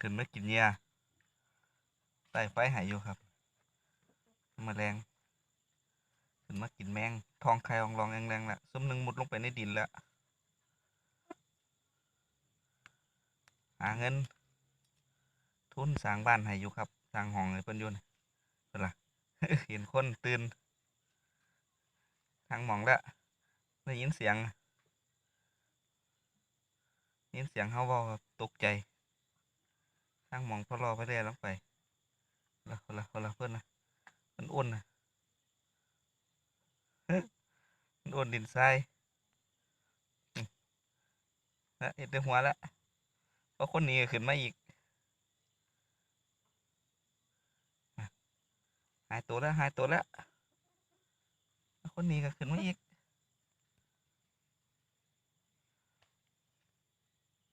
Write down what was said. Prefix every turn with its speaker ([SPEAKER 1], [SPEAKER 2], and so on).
[SPEAKER 1] ขึ้นมากินเหยื่อใส่ไฟหายอยู่ครับแมาแรงขึ้นมากินแมง ทองไข่อองรองแรงๆละซุ้มหนึ่งมุดลงไปในดินแล้วหาเงิน ทุนสร้างบ้านให้อยู่ครับสร้างห้องให้เพิ่นอยู่นี่เพิ่นล่ะเห็นคนตื่นทางมองแล้วได้ยินเสียงยินเสียงเขาเว่าครับตกใจ ทางมองพอรอไปเรื่อยลงไปละคนละคนละเพื่อนนะมันอ้วนนะมันอ้วนดินทรายอืมแล้วเห็นแต่หัวแล้วเพราะคนนี้ก็ขึ้นมาอีกหายตัวแล้วหายตัวแล้วคนนี้ก็ขึ้นมาอีก